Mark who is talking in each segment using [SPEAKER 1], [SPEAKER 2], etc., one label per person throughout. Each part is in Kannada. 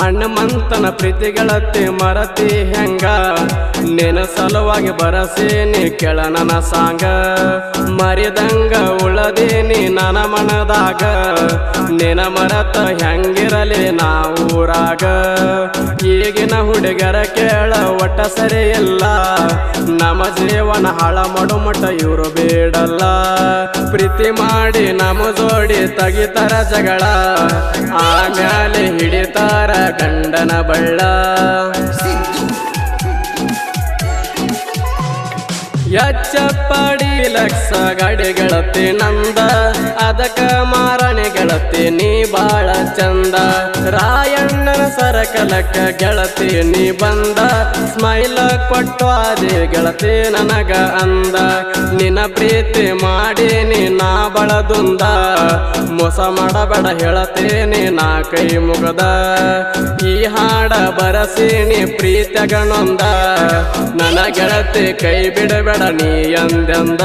[SPEAKER 1] ಹನುಮಂತನ ಪ್ರೀತಿಗಳತ್ತಿ ಮರತಿ ಹೆಂಗ? ನಿನ ಸಲುವಾಗಿ ಬರಸೇನಿ ಕೆಳ ನನ್ನ ಸಾಂಗ. ಮರಿದಂಗ ಉಳದೇನಿ ನನ್ನ ಮನದಾಗ. ನಿನ ಮರತ ಹೆಂಗಿರಲಿ ನಾ ಊರಾಗ. ಈಗಿನ ಹುಡುಗರ ಕೇಳ ಒಟ್ಟ ಸರಿ ಇಲ್ಲ. ನಮ್ಮ ಜೀವನ ಹಾಳ ಮಾಡು ಮಟ್ಟ ಇವರು ಬೇಡಲ್ಲ. ಪ್ರೀತಿ ಮಾಡಿ ನಮ ಜೋಡಿ ತಗಿತರ ಜಗಳ. ಆಮ್ಯಾಲೆ ಹಿಡಿತಾರ ಗಂಡನ ಬಳ್ಳ. ಯಚ್ಚಪ್ಪಡಿ ಲಕ್ಷ ಗಾಡಿ ನಂದ. ಅದಕ್ಕ ಮಾರಣೆ ಗೆಳತಿ ನೀ ಬಾಳ ಚಂದ. ರಾಯಣ್ಣನ ಕಲಕ ಗೆಳತಿ ನೀ ಬಂದ. ಸ್ಮೈಲ್ ಕೊಟ್ಟು ಅದೇ ಗೆಳತಿ ನನಗ ಅಂದ. ನಿನ್ನ ಪ್ರೀತಿ ಮಾಡೀನಿ, ನಾ ಬಳದುಂದ. ಮೋಸ ಮಾಡಬೇಡ ಹೇಳತೇನಿ ನಾ ಕೈ ಮುಗದ. ಈ ಹಾಡ ಬರಸೀನಿ ಪ್ರೀತಿಯಗನೊಂದ ನನ್ನ ಗೆಳತಿ ಕೈ ಬಿಡಬೇಡ ನೀ ಎಂದೆಂದ.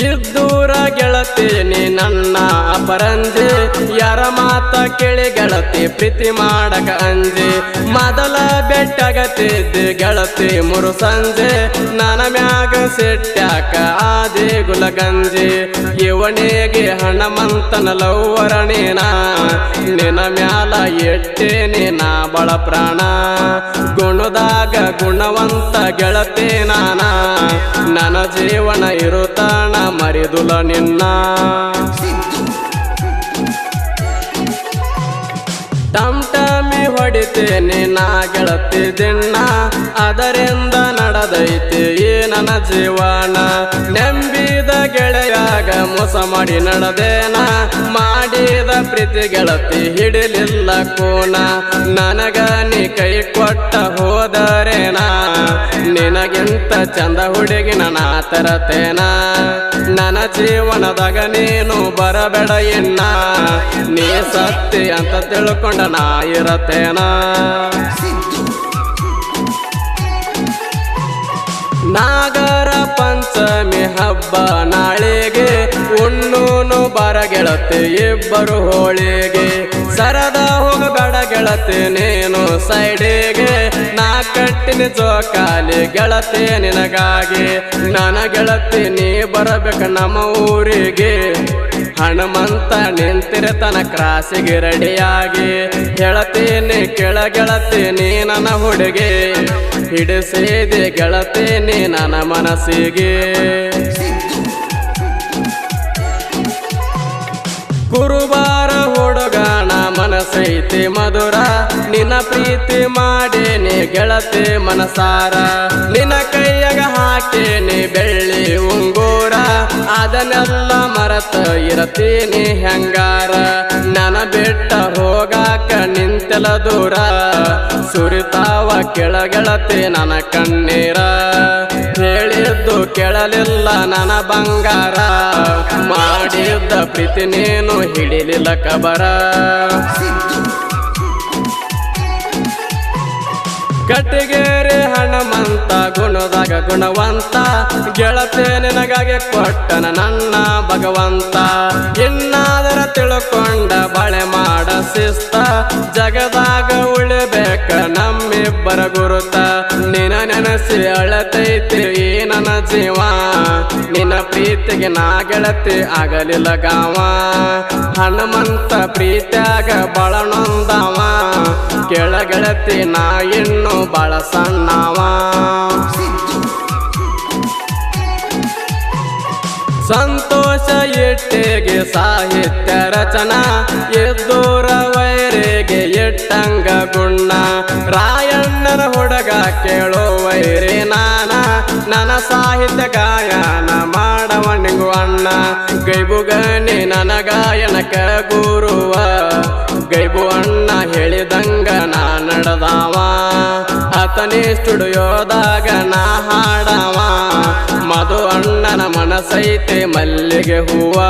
[SPEAKER 1] ಇದ್ದೂರ ಗೆಳತಿ ನನ್ನ ಅಪರಂಜಿ. ಯಾರ ಮಾತ ಕೇಳಿ ಗೆಳತಿ, ಪ್ರೀತಿ ಮಾಡಕ ಅಂಜಿ. ಮೊದಲ ಬೆಟ್ಟಗತ್ತಿದ್ದೆ ಗೆಳತಿ ಮುರು ಸಂಜೆ. ನನ್ನ ಮ್ಯಾಗ ಸಿಟ್ಟ್ಯಾಕ ಆದಿ ಗುಲಗಂಜಿ. ಇವನಿಗೆ ಹಣಮಂತನ ಲವ್ವರಣೇನ ನಿನ. ಮ್ಯಾಲ ಎಟ್ಟೇನೆ ನಾ ಬಳ ಪ್ರಾಣ. ಗುಣದಾಗ ಗುಣವಂತ ಗೆಳತಿ ನಾನ. ನನ್ನ ಜೀವನ ಇರುತ್ತಾಣ ಮರಿದುಲ ನಿನ್ನ. ಟಮ್ ಟಮಿ ಹೊಡಿತೇನೆ ನಾ ಗೆಳತಿ ದಿಣ್ಣ. ಅದರಿಂದ ನಡೆದೈತೆ ಈ ನನ್ನ ಜೀವನ. ನೆಂಬಿದ ಗೆಳೆಯಾಗ ಮೋಸ ಮಾಡಿ ನಡೆದೇನ. ಮಾಡಿದ ಪ್ರೀತಿ ಗೆಳತಿ ಹಿಡಿಲಿಲ್ಲ ಕೋನ. ನನಗ ನೀ ಕೈ ಕೊಟ್ಟ ನಿನಗಿಂತ ಚಂದ ಹುಡುಗಿ ನನ್ನ ತರತೇನ. ನನ್ನ ಜೀವನದಾಗ ನೀನು ಬರಬೇಡ ಎನ್ನ ನೀ ಸತ್ತಿ ಅಂತ ತಿಳ್ಕೊಂಡ ನಾ ಇರತೇನ. ನಾಗರ ಪಂಚಮಿ ಹಬ್ಬ ನಾಳೆಗೆ ಉಣ್ಣೂನು ಬರ ಗೆಳತಿ ಇಬ್ಬರು ಹೋಳಿಗೆ. ಸರದ ನೀನು ಸೈಡಿಗೆ, ನಾ ಕಟ್ಟಿನ ಜೋಕಾಲಿ ಗೆಳತೆ ನಿನಗಾಗಿ. ನನ್ನ ಗೆಳತಿ ನೀ ಬರಬೇಕ ನಮ್ಮ ಊರಿಗೆ. ಹನುಮಂತ ನಿಂತಿರತನ ಕ್ರಾಸಿಗೆ ರೆಡಿಯಾಗಿ. ಗೆಳತೀನಿ ಕೆಳ ಗೆಳತೀನಿ ನನ್ನ ಹುಡುಗಿ. ಹಿಡಿಸಿದೆ ಗೆಳತೀನಿ ನನ್ನ ಮನಸ್ಸಿಗೆ. ಹುಡುಗನ ಮನಸೈತಿ ಮಧುರ, ನಿನ್ನ ಪ್ರೀತಿ ಮಾಡೇನೆ ಗೆಳತಿ ಮನಸಾರ. ನಿನ್ನ ಕೈಯಾಗ ಹಾಕೇನೆ ಬೆಳ್ಳಿ ಉಂಗೂರ, ಅದನ್ನೆಲ್ಲ ಮರತ ಇರತೀನಿ ಹೆಂಗಾರ. ನನ್ನ ಬಿಟ್ಟ ಹೋಗಾಕ ನಿಂತೆಲ ದೂರ, ಸುರಿತಾವ ಕೆಳಗೆಳತಿ ನನ್ನ ಕಣ್ಣೀರ. ಹೇಳಿದ್ದು ಕೇಳಲಿಲ್ಲ ನನ್ನ ಬಂಗಾರ, ಮಾಡಿದ್ದ ಪ್ರೀತಿ ನೀನು ಹಿಡಿಲಿಲ್ಲ ಕಬರ. ಕಟ್ಟಿಗೆರೆ ಹಣಮಂತ, ಗುಣದಾಗ ಗುಣವಂತ, ಗೆಳತೆ ನಿನಗಾಗಿ ಕೊಟ್ಟನ ನನ್ನ ಭಗವಂತ. ಇನ್ನಾದರ ತಿಳ್ಕೊಂಡ ಬಳೆ ಮಾಡ ಶಿಸ್ತ, ಜಗದಾಗ ಉಳಿಬೇಕ ನಮ್ಮಿಬ್ಬರ ಗುರುತ. ನಿನ ನೆನಸಿ ಅಳತೈತಿ ಏನನ ಜೀವ ನಿನ್ನ ಪ್ರೀತಿಗೆ ನಾ ಗೆಳತಿ ಆಗಲಿಲ್ಲ ಗಾವ. ಹನುಮಂತ ಪ್ರೀತಿಯಾಗ ಬಳ ನೊಂದವ ಕೆಳ ನಾ ಇನ್ನು ಬಳ ಸಣ್ಣವ. ಸಂತೋಷ ಇಟ್ಟಿಗೆ ಸಾಹಿತ್ಯ ರಚನಾ ಎದ್ದೂರ ವೈರಿಗೆ ಗುಣ್ಣ ರಾಯಣ್ಣನ ಹುಡುಗ ಕೇಳೋ ವೈರಿ ನಾನ. ನನ್ನ ಸಾಹಿತ್ಯ ಗಾಯನ ಮಾಡವ ಅಣ್ಣ. ಗೈಬುಗನಿ ನನ್ನ ಗಾಯನಕ ಗುರುವ. ಗೈಬು ಅಣ್ಣ ಹೇಳಿದಂಗ ನಾ ನಡೆದವ. ಆತನೇ ಸ್ಟುಡಿಯೋದಾಗ ನಾ ಹಾಡವ. ಮಧು ಅಣ್ಣನ ಮನಸೈತೆ ಮಲ್ಲಿಗೆ ಹೂವ.